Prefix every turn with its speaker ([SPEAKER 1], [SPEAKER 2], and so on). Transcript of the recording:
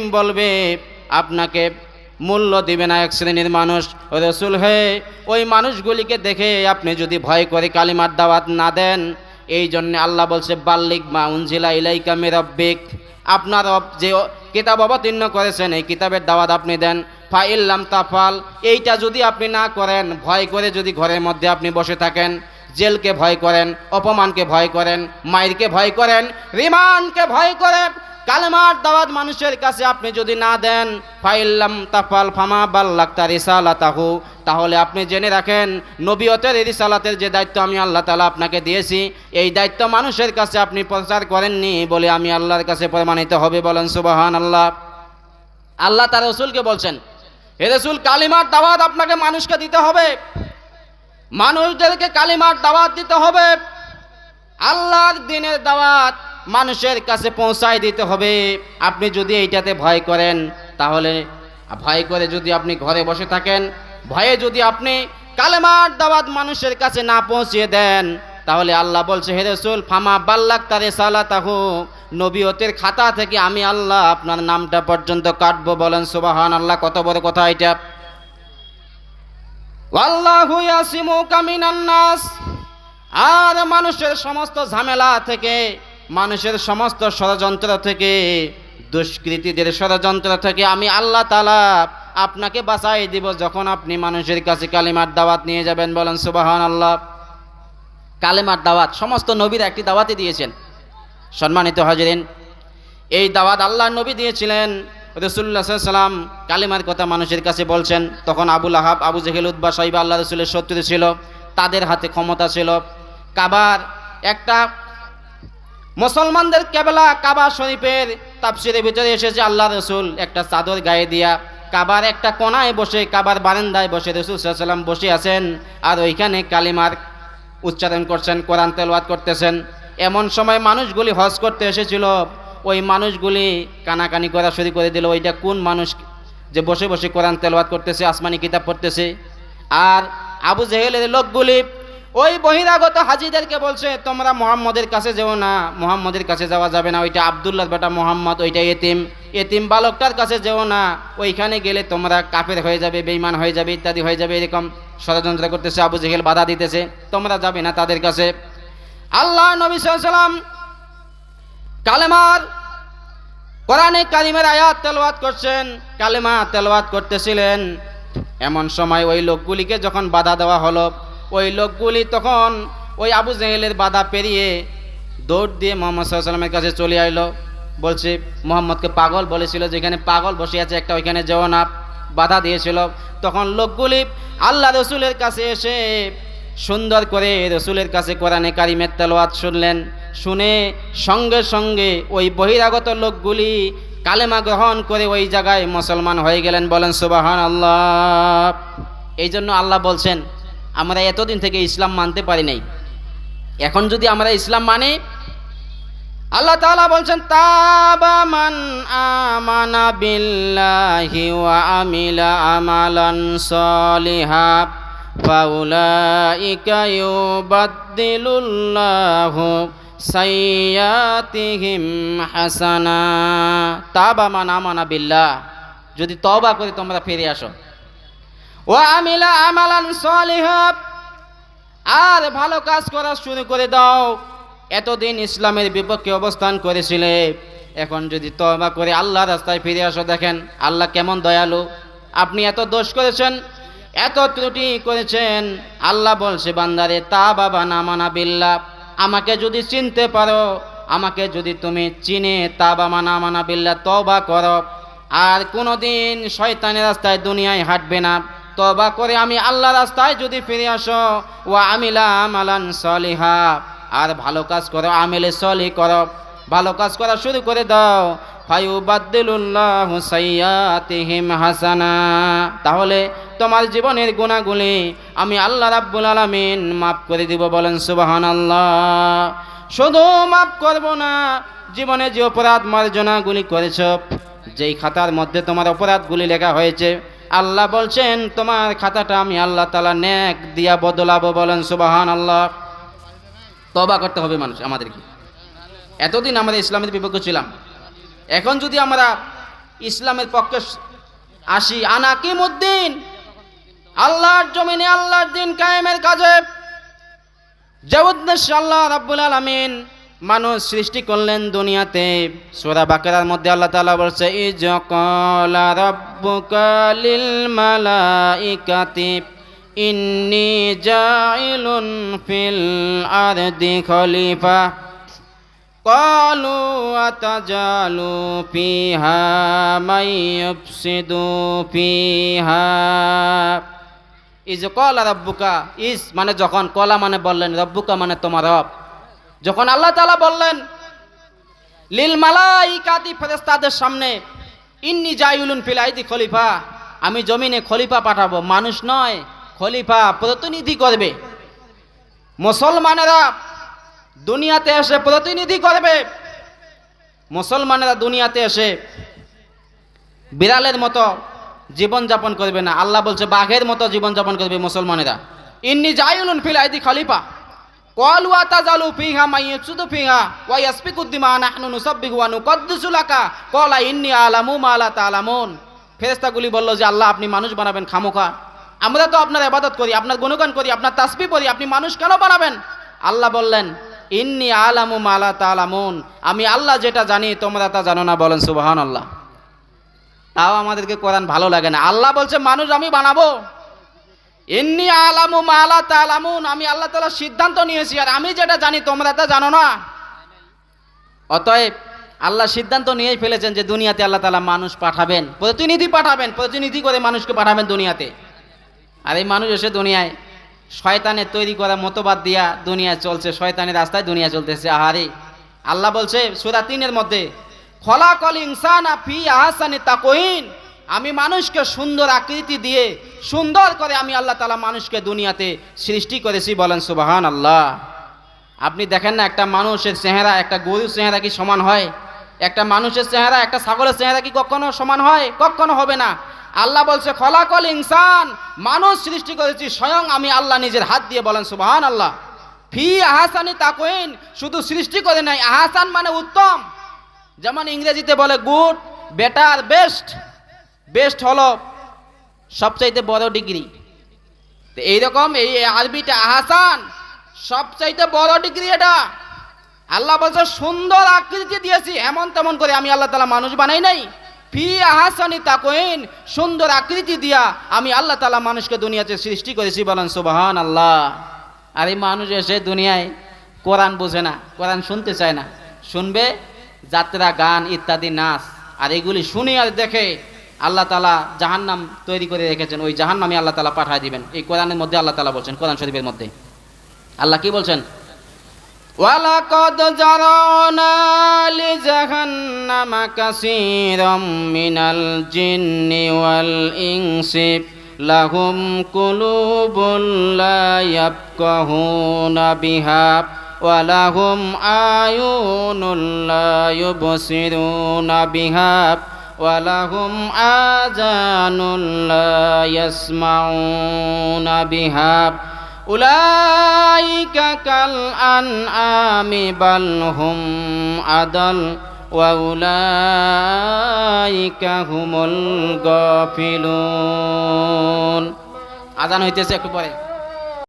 [SPEAKER 1] বলবে, আপনাকে মূল্য দিবে না এক শ্রেণির মানুষ। রসুল হয়ে, ওই মানুষগুলিকে দেখে আপনি যদি ভয় করে কালিমার দাওয়াত না দেন, এই জন্য আল্লাহ বলছে বাল্লিক মা উনজিলা ইলাইকা মেরব্বিক আপনার যে কিতাব অবতীর্ণ করেছেন, এই কিতাবের দাওয়াত আপনি দেন। ফা ইল্লাম তাফাল, এইটা যদি আপনি না করেন, ভয় করে যদি ঘরের মধ্যে আপনি বসে থাকেন, জেলকে ভয় করেন, অপমানকে ভয় করেন মায়েরকে ভয় করেন রিমানকে ভয় করেন কালেমার দাওয়াত মানুষের কাছে আপনি যদি না দেন, ফাইল্লাম তাফাল ফামা বাল্লাক তার রিসালাতাহু, তাহলে আপনি জেনে রাখেন, নবীয়তের রিসালাতের যে দায়িত্ব আমি আল্লাহ তালা আপনাকে দিয়েছি, এই দায়িত্ব মানুষের কাছে আপনি প্রচার করেননি বলে আমি আল্লাহর কাছে প্রমাণিত হবে বলেন সুবাহান আল্লাহ আল্লাহ তার রসুলকে বলছেন, হে রসুল, কালিমার দাওয়াত আপনাকে মানুষকে দিতে হবে। মানুষদেরকে কালিমার দাওয়াত দিতে হবে। আল্লাহর দিনের দাওয়াত মানুষের কাছে পৌঁছায় দিতে হবে। আপনি যদি এইটাতে ভয় করেন, তাহলে ভয় করে যদি আপনি ঘরে বসে থাকেন, ভয়ে যদি আপনি কালেমার দাওয়াত মানুষের কাছে না পৌঁছিয়ে দেন, তাহলে আল্লাহ বলছে, হে রসুল, ফামা বাল্লাক তারে সালাতাহু নবীয়তের খাতা থেকে আমি আল্লাহ আপনার নামটা পর্যন্ত কাটবো বলেন সুবাহান আল্লাহ কত বড় কথা এটা। আর মানুষের সমস্ত ঝামেলা থেকে মানুষের সমস্ত ষড়যন্ত্র থেকে, দুষ্কৃতীদের ষড়যন্ত্র থেকে আমি আল্লাহ তালা আপনাকে বাঁচাই দিব যখন আপনি মানুষের কাছে কালিমার দাওয়াত নিয়ে যাবেন। বলেন সুবাহান আল্লাহ কালিমার দাওয়াত, সমস্ত নবীর একটি দাওয়াতই দিয়েছেন। সম্মানিত হাজরিন, এই দাওয়াত আল্লাহ নবী দিয়েছিলেন। রসুল্লাহ সাল্লাম কালিমার কথা মানুষের কাছে বলছেন। তখন আবুল আহাব আবু জেহেল উদ্বা সাহিবা আল্লাহ রসুলের শত্রু ছিল, তাদের হাতে ক্ষমতা ছিল। কাবার একটা মুসলমানদের কেবলা কাবা শরীফের তাপসিরের ভিতরে এসেছে আল্লাহ রসুল একটা চাদর গায়ে দিয়া। কাবার একটা কোনায় বসে, কাবার বারান্দায় বসে রসুল সাল্লাম বসে আছেন আর ওইখানে কালিমার উচ্চারণ করছেন, কোরআন তেলওয়াত করতেছেন। এমন সময় মানুষগুলি হজ করতে এসেছিল। ওই মানুষগুলি কানাকানি করা শুরু করে দিল। ওইটা কোন মানুষ যে বসে বসে কোরআন তেলওয়াত করতেছে, আসমানি কিতাব পড়তেছে? আর আবু জেহেলের লোকগুলি ওই বহিরাগত হাজিদেরকে বলছে, তোমরা মোহাম্মদের কাছে যেও না, মোহাম্মদের কাছে যাওয়া যাবে না। ওইটা আবদুল্লাহ বেটা মোহাম্মদ, ওইটা এতিম। এতিম বালকটার কাছে যেও না। ওইখানে গেলে তোমরা কাফের হয়ে যাবে বেইমান হয়ে যাবে, ইত্যাদি হয়ে যাবে, এরকম ষড়যন্ত্র করতেছে, আবু জেহেল বাধা দিতেছে। তোমরা যাবে না তাদের কাছে। আল্লাহ নবী সাল্লাম কালেমার, কোরআনে কালিমের আয়াত তেলওয়াত করছেন। কালেমা তেলওয়াত করতেছিলেন। এমন সময় ওই লোকগুলিকে যখন বাধা দেওয়া হলো ওই লোকগুলি তখন ওই আবু জেহেলের বাধা পেরিয়ে দৌড় দিয়ে মোহাম্মদ সাল্লামের কাছে চলে আইলো। বলছে, মোহাম্মদকে পাগল বলেছিল, যেখানে পাগল বসে আছে একটা, ওইখানে যেও না। বাধা দিয়েছিল। তখন লোকগুলি আল্লাহ রসুলের কাছে এসে সুন্দর করে রসুলের কাছে কোরআনে কারিমের তেলোয়াত শুনলেন। শুনে সঙ্গে সঙ্গে ওই বহিরাগত লোকগুলি কালেমা গ্রহণ করে ওই জায়গায় মুসলমান হয়ে গেলেন। বলেন সুবাহান আল্লাহ এই জন্য আল্লাহ বলছেন আমরা এতদিন থেকে ইসলাম মানতে পারি নাই। এখন যদি আমরা ইসলাম মানি, আল্লাহ তাআলা বলছেন, তাবা মান আমানা বিল্লাহি ওয়া আমিলা আমালান সলিহা, ফাউলাইকা ইউবাদদিলুল্লাহু সাইয়াতিহিম হাসানা। তাবা মান আমানা বিল্লাহ, যদি তওবা করে তোমরা ফিরে আসো। ওয়া আমিলা আর ভালো কাজ করা শুরু করে দাও। এতদিন ইসলামের বিপক্ষে অবস্থান করেছিলে। এখন যদি তবা করে আল্লাহ রাস্তায় ফিরে আসো দেখেন, আল্লাহ কেমন দয়ালু। আপনি এত দোষ করেছেন, এত ত্রুটি করেছেন। আল্লাহ বলছে, বান্দারে, তা বাবা না মানা বিল্লা আমাকে যদি চিনতে পারো, আমাকে যদি তুমি চিনে, তা বাবা না মানা বিল্লা তবা করো। আর কোনোদিন শয়তানের রাস্তায় দুনিয়ায় হাঁটবে না। তবা করে আমি আল্লাহ রাস্তায় যদি ফিরে আসো ও আমিলা আমালান সলিহা, আর ভালো কাজ করো, আমিলে সলি করো, ভালো কাজ করা শুরু করে দাও ফায়ু বাদ্দিলুল্লাহ সাইয়াতিহিম হাসানা। তাহলে তোমার জীবনের গুণাগুলি আমি আল্লাহ রাব্বুল আলামিন মাফ করে দিব বলেন সুবাহান আল্লাহ শুধু মাফ করব না, জীবনে যে অপরাধ মার্জনাগুলি করেছ, যেই খাতার মধ্যে তোমার অপরাধগুলি লেখা হয়েছে আল্লাহ বলছেন, তোমার খাতাটা আমি আল্লাহ তালা নেক দিয়া বদলাবো বলেন সুবাহান আল্লাহ তবা করতে হবে মানুষ, আমাদেরকে। এতদিন আমরা ইসলামের বিপক্ষ ছিলাম। এখন যদি আমরা ইসলামের পক্ষে আসি আনাকিমুদ্দিন আল্লাহর জমিনে আল্লাহর দিন কায়েমের কাজে, যে উদ্দেশ্যে আল্লাহ রাব্বুল আলামিন মানুষ সৃষ্টি করলেন দুনিয়াতে সূরা বাকারার মধ্যে আল্লাহ তাআলা বলছে ইজ ক্বালা রাব্বুকা লিল মালাইকাতি ইন্নী জাইলুন ফিল আরদি খলিফা قالوا أتجعل فيها من يفسد فيها ইজ কলা রব্বুকা ইস মানে যখন কলা মানে বললেন রব্বুকা মানে তোমার রব যখন আল্লাহ তালা বললেন, লিল মালাইকাতি ফেরেশতাদের সামনে, ইন্নি জাইউলুন ফিল আইদি খলিফা, আমি জমিনে খলিফা পাঠাবো। মানুষ নয়, খলিফা প্রতিনিধি করবে। মুসলমানেরা দুনিয়াতে এসে প্রতিনিধি করবে। মুসলমানেরা দুনিয়াতে এসে বিড়ালের মতো জীবনযাপন করবে না। আল্লাহ বলছে, বাঘের মতো জীবনযাপন করবে মুসলমানেরা। ইন্নি জাইলুন ফিল আইদি খলিফা। কলু আতাজালু ফিহা মাইয়াসুদু ফিহা ওয়া ইয়াসফিকু দিমা নাহনু নুসাব্বিহু ওয়া নুকদ্দিসু লাকা ক্বালা ইন্নি আলামু মা লা তা'লামুন ফেরেশতাগুলি বলল যে আল্লাহ, আপনি মানুষ বানাবেন, খামোখা। আমরা তো আপনার ইবাদত করি, আপনার গুণগান করি, আপনার তাসবিহ পড়ি আপনি মানুষ কেন বানাবেন? আল্লাহ বললেন, ইন্নি আলামু মালা তা'লামুন আমি আল্লাহ যেটা জানি, তোমরা তা জানো না, বলেন সুবহানাল্লাহ। তাও আমাদেরকে কোরআন ভালো লাগে না। আল্লাহ বলছে, মানুষ আমি বানাবো। এমনি আলামু মালা তালামুন, আমি আল্লাহ তালা সিদ্ধান্ত নিয়েছি, আর আমি যেটা জানি তোমরা তা জানো না। অতএব আল্লাহ সিদ্ধান্ত নিয়েই ফেলেছেন যে দুনিয়াতে আল্লাহ তালা মানুষ পাঠাবেন, প্রতিনিধি পাঠাবেন, প্রতিনিধি করে মানুষকে পাঠাবেন দুনিয়াতে। আর এই মানুষ এসে দুনিয়ায় শয়তানের তৈরি করা মতবাদ দিয়া দুনিয়া চলছে, শয়তানের রাস্তায় দুনিয়া চলতেছে। আহারে, আল্লাহ বলছে সুরা তিনের মধ্যে, খলাকল ইনসানা ফি আহসানি তাকওয়িন আমি মানুষকে সুন্দর আকৃতি দিয়ে, সুন্দর করে আমি আল্লাহ তালা মানুষকে দুনিয়াতে সৃষ্টি করেছি বলেন সুবাহান আল্লাহ আপনি দেখেন না একটা মানুষের চেহারা, একটা গরুর চেহারা কি সমান হয়? একটা মানুষের চেহারা, একটা ছাগলের চেহারা কি কখনো সমান হয়? কখনো হবে না। আল্লাহ বলছে, খলাকল ইনসান, মানুষ সৃষ্টি করেছি স্বয়ং আমি আল্লাহ নিজের হাত দিয়ে বলেন সুবাহান আল্লাহ ফি আহাসানি তাকোইন শুধু সৃষ্টি করে নাই, আহাসান মানে উত্তম। যেমন ইংরেজিতে বলে, গুড, বেটার, বেস্ট। বেস্ট হলো সবচাইতে বড় ডিগ্রি। তো এইরকম এই আরবিটা আহাসান, সবচাইতে বড় ডিগ্রি এটা। আল্লাহ বলছে, সুন্দর আকৃতি দিয়েছি, এমন তেমন করে আমি আল্লাহ তালা মানুষ বানাই নাই। ফি আহাসানি তাকোইন সুন্দর আকৃতি দিয়া আমি আল্লাহ তালা মানুষকে দুনিয়াতে সৃষ্টি করেছি বলেন সুবাহান আল্লাহ আর এই মানুষ এসে দুনিয়ায় কোরআন বোঝে না, কোরআন শুনতে চায় না। শুনবে, যাত্রা, গান ইত্যাদি, নাচ, আর এগুলি শুনে আর দেখে আল্লাহ তালা জাহান্নাম তৈরি করে রেখেছেন, ওই জাহান্নামে আল্লাহ তালা পাঠিয়ে দিবেন। এই কোরআনের মধ্যে আল্লাহ তালা বলছেন, কোরআন শরীফের মধ্যে। আল্লাহ কি বলছেন? ওয়ালাকদ জারানা লিজাহান্নামা কাসীরাম মিনাল জিন্নি ওয়াল ইনসি, লাহুম কুলুবুন ওয়ালাহুম আয়ুনুল লা ইউবসিরুনা ولهم آذان لا يسمعون بها أولئك كالأنعام بل هم أضل وأولئك هم الغافلون আজান হইতেছে একটু পরে